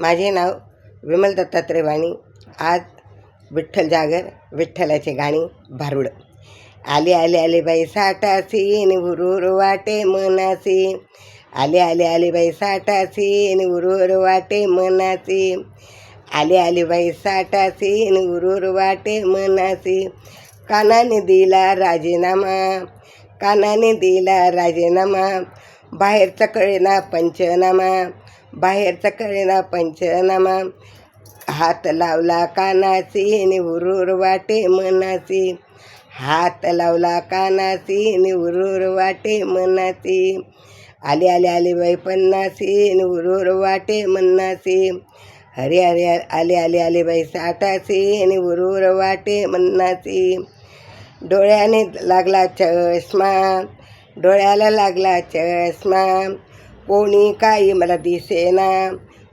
माझे नाव विमल दत्तात्रय वाणी आज विठ्ठल जागर विठ्ठलाचे गाणी भारुड. आले आले आले बाई साठासी नि वाटे मनासी. आले आले आले बाई साठासी नि वाटे मनासी. आले आले बाई साठासी नि वाटे मनासी. कानाने दिला राजीनामा कानाने दिला राजीनामा. बाहेरचा कळेना पंचनामा बाहेरचा कळेना पंचनामा. हात लावला कानाची निवरूर वाटे मनाची हात लावला कानाची निवरूर वाटे मनाची आले आले आले बाई पन्नासी निवरूर वाटे मन्नासी हरे हरे आले आले आले बाई साठासी निवरूर वाटे मन्नासी डोळ्याने लागला चष्मा डोळ्याला लागला चष्मा. कोणी काही मला दिसेना.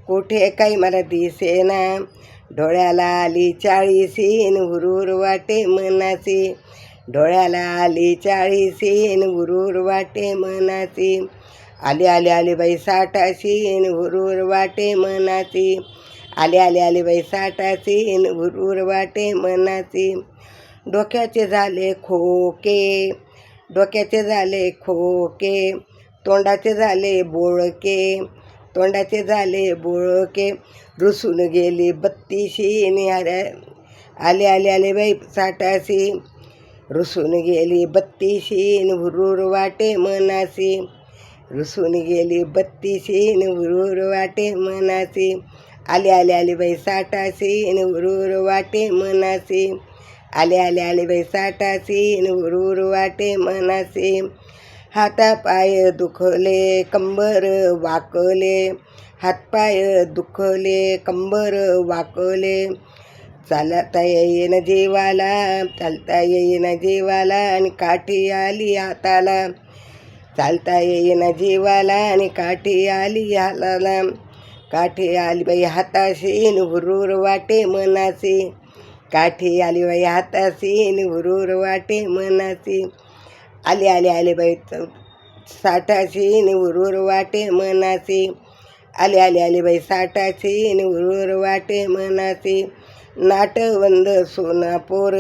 कुठे काही मला दिसेना. डोळ्याला आली चाळीसीन न उरूर वाटे मनाची. डोळ्याला आली चाळीसीन न उरूर वाटे मनाची. आली आली आली बाई साठाशी न उरूर वाटे मनाची. आली आली आली बाई साठाशी उरूर वाटे मनाची. डोक्याचे झाले खोके. डोक्याचे झाले खोके तोंडाचे झाले बोळके तोंडाचे झाले बोळके. रुसून गेली बत्तीशी नि आले आले आले बाई साठाशी. रुसून गेली बत्तीशीन हुरूर वाटे मनासी रुसून गेली बत्तीशीन हुरूर वाटे मनासी आले आले आले बाई साठाशी हुरूर वाटे मनासी आले आले आले बाई साठाशी वाटे मनासी. हातापाय दुखले कंबर वाकले हातपाय दुखले कंबर वाकले. चालता येईन जीवाला चालता येईन जीवाला आणि काठी आली हाताला. चालता येईन जीवाला आणि काठी आली हाताला. काठी आली बाई हाताशी न हुरूर वाटे मनासी काठी आली बाई हाताशी न हुरूर वाटे मनासी आली आली आली बाई साठाशी नि उरूर वाटे मनासी आली आली आली बाई साठाशी नि उरूर वाटे मनासी नाटवंद सोनापोर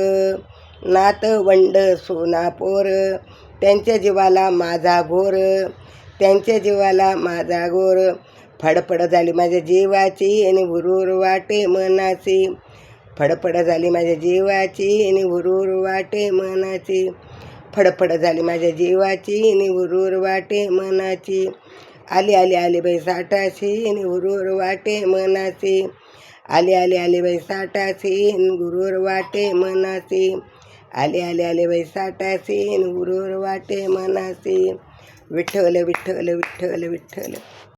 नातवंड सोनापोर त्यांच्या जीवाला माझा घोर. त्यांच्या जीवाला माझा घोर. फडफड झाली माझ्या जीवाची आणि उरूर वाटे मनासी फडफड झाली माझ्या जीवाची आणि उरूर वाटे मनाची. फडफड झाली माझ्या जीवाची नि उरूर वाटे मनाची. आली आली आली बाई साठाशी नि उरूर वाटे मनाची. आली आली आली बाई साठाशी गुरूर वाटे मनाची. आले आले आले बाई साठाशी गुरूर वाटे मनाची. विठ्ठल विठ्ठल विठ्ठल विठ्ठल.